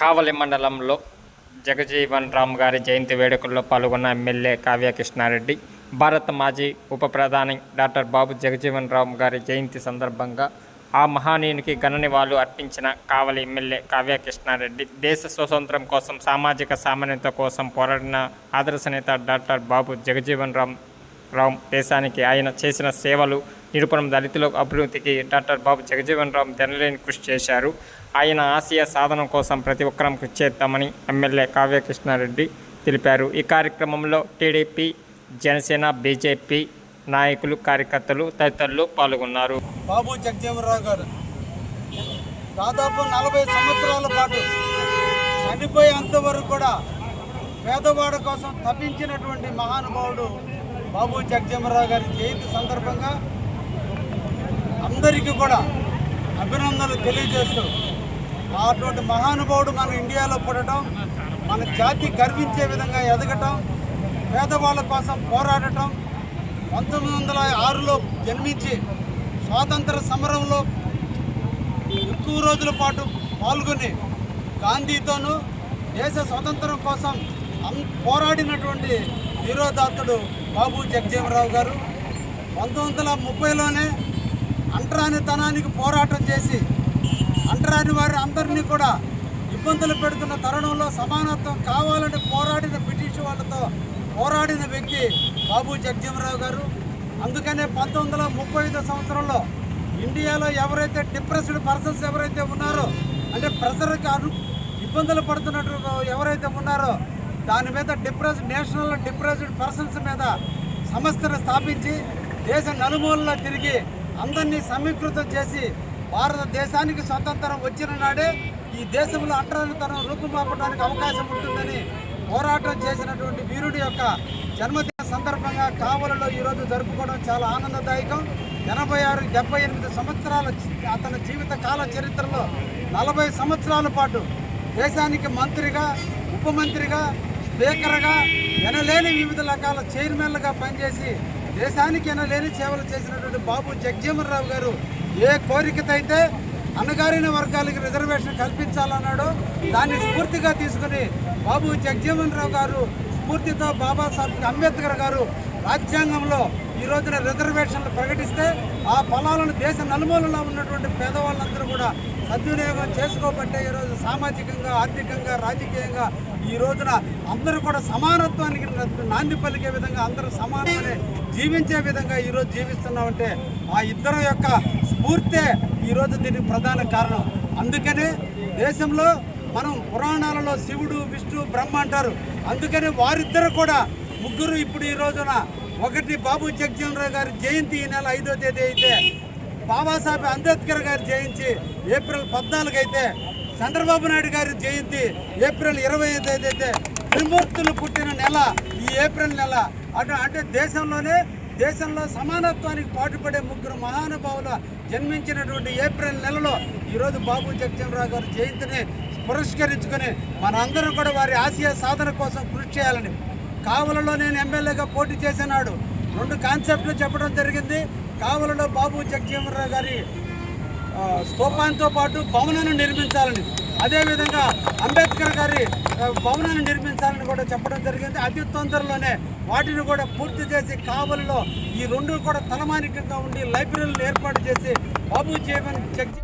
కావలి మండలంలో జగజీవన్ రామ్ గారి జయంతి వేడుకల్లో పాల్గొన్న ఎమ్మెల్యే కావ్య కృష్ణారెడ్డి భారత మాజీ ఉప ప్రధాని డాక్టర్ బాబు జగజీవన్ రామ్ గారి జయంతి సందర్భంగా ఆ మహానీయునికి ఘన నివాళులు అర్పించిన కావలి ఎమ్మెల్యే కావ్య కృష్ణారెడ్డి దేశ స్వతంత్రం కోసం సామాజిక సామాన్యత కోసం పోరాడిన ఆదర్శ నేత డాక్టర్ బాబు జగజీవన్ రామ్ రామ్ దేశానికి ఆయన చేసిన సేవలు నిరుపణం దళితుల అభివృద్ధికి డాక్టర్ బాబు జగజీవన్ రామ్ తెనలేని కృషి చేశారు. ఆయన ఆశయ సాధన కోసం ప్రతి ఒక్కరం కృషి చేద్దామని ఎమ్మెల్యే కావ్యకృష్ణారెడ్డి తెలిపారు. ఈ కార్యక్రమంలో టీడీపీ జనసేన బీజేపీ నాయకులు కార్యకర్తలు తదితరులు పాల్గొన్నారు. బాబు జగజీవనరావు గారు దాదాపు నలభై సంవత్సరాల పాటు చనిపోయేంత వరకు కూడా పేదవాడి కోసం తప్పించినటువంటి మహానుభావుడు బాబు జగజీవనరావు గారి జయంతి సందర్భంగా అందరికీ కూడా అభినందనలు తెలియజేస్తూ అటువంటి మహానుభావుడు మన ఇండియాలో పుట్టడం మన జాతి గర్వించే విధంగా ఎదగటం పేదవాళ్ళ కోసం పోరాడటం పంతొమ్మిది వందల ఆరులో జన్మించి స్వాతంత్ర సమరంలో ఎక్కువ రోజుల పాటు పాల్గొని గాంధీతోనూ దేశ స్వాతంత్రం కోసం పోరాడినటువంటి ధీరోదాత్తుడు బాబు జగజీవనరావు గారు. పంతొమ్మిది వందల ముప్పైలోనే అంటరానితనానికి పోరాటం చేసి అంటరాని వారి అందరినీ కూడా ఇబ్బందులు పెడుతున్న తరుణంలో సమానత్వం కావాలని పోరాడిన బ్రిటిష్ వాళ్ళతో పోరాడిన వ్యక్తి బాబు జగజీవరావు గారు. అందుకనే పంతొమ్మిది వందల ముప్పై సంవత్సరంలో ఇండియాలో ఎవరైతే డిప్రెస్డ్ పర్సన్స్ ఎవరైతే ఉన్నారో అంటే ప్రజలకు అను ఇబ్బందులు పడుతున్నట్టు ఎవరైతే ఉన్నారో దాని మీద డిప్రెస్ నేషనల్ డిప్రెస్డ్ పర్సన్స్ మీద సంస్థను స్థాపించి దేశ నలుమూలలో తిరిగి అందరినీ సమీకృతం చేసి భారతదేశానికి స్వతంత్రం వచ్చిన నాడే ఈ దేశంలో అంటరానితనం రూపుమాపడానికి అవకాశం ఉంటుందని పోరాటం చేసినటువంటి వీరుడి యొక్క జన్మదిన సందర్భంగా కావలలో ఈరోజు జరుపుకోవడం చాలా ఆనందదాయకం. ఎనభై ఆరు డెబ్బై ఎనిమిది సంవత్సరాల అతని జీవిత కాల చరిత్రలో నలభై సంవత్సరాల పాటు దేశానికి మంత్రిగా ఉప మంత్రిగా స్పీకర్గా ఎనలేని వివిధ రకాల చైర్మన్లుగా పనిచేసి దేశానికైనా లేని సేవలు చేసినటువంటి బాబు జగజీవనరావు గారు ఏ కోరికతైతే అణగారిన వర్గాలకి రిజర్వేషన్ కల్పించాలన్నాడో దాన్ని స్ఫూర్తిగా తీసుకుని బాబు జగజీవన్ రావు గారు స్ఫూర్తితో బాబాసాహెబ్ అంబేద్కర్ గారు రాజ్యాంగంలో ఈ రోజున రిజర్వేషన్లు ప్రకటిస్తే ఆ ఫలాలను దేశ నలుమూలలో ఉన్నటువంటి పేదవాళ్ళందరూ కూడా సద్వినియోగం చేసుకోబట్టే ఈరోజు సామాజికంగా ఆర్థికంగా రాజకీయంగా ఈ రోజున అందరూ కూడా సమానత్వానికి నాంది పలికే విధంగా అందరూ సమానమని జీవించే విధంగా ఈరోజు జీవిస్తున్నామంటే ఆ ఇద్దరు యొక్క స్ఫూర్తే ఈరోజు దీనికి ప్రధాన కారణం. అందుకనే దేశంలో మనం పురాణాలలో శివుడు విష్ణు బ్రహ్మ అంటారు. అందుకని వారిద్దరు కూడా ముగ్గురు ఇప్పుడు ఈ రోజున ఒకటి బాబు జగ్జీవనరావు గారి జయంతి ఈ నెల ఐదో తేదీ అయితే బాబాసాహెబ్ అంబేద్కర్ గారి జయంతి ఏప్రిల్ పద్నాలుగు అయితే చంద్రబాబు నాయుడు గారి జయంతి ఏప్రిల్ ఇరవై ఐదు అయితే త్రిమూర్తులు పుట్టిన నెల ఈ ఏప్రిల్ నెల. అటు అంటే దేశంలోనే దేశంలో సమానత్వానికి పాటుపడే ముగ్గురు మహానుభావుల జన్మించినటువంటి ఏప్రిల్ నెలలో ఈరోజు బాబు జగ్జీవనరావు గారి జయంతిని పురస్కరించుకొని మనందరం కూడా వారి ఆశయ సాధన కోసం కృషి చేయాలని కావలలో నేను ఎమ్మెల్యేగా పోటీ చేసినాడు. రెండు కాన్సెప్ట్లు చెప్పడం జరిగింది. కావలలో బాబు జగజీవనరావు గారి స్తూపాంతో పాటు భవనాన్ని నిర్మించాలని అదేవిధంగా అంబేద్కర్ గారి భవనాన్ని నిర్మించాలని కూడా చెప్పడం జరిగింది. అతి తొందరలోనే వాటిని కూడా పూర్తి చేసి కావలిలో ఈ రెండు కూడా తలమానికంగా ఉండి లైబ్రరీలు ఏర్పాటు చేసి బాబు జీవన్ జగ్జీ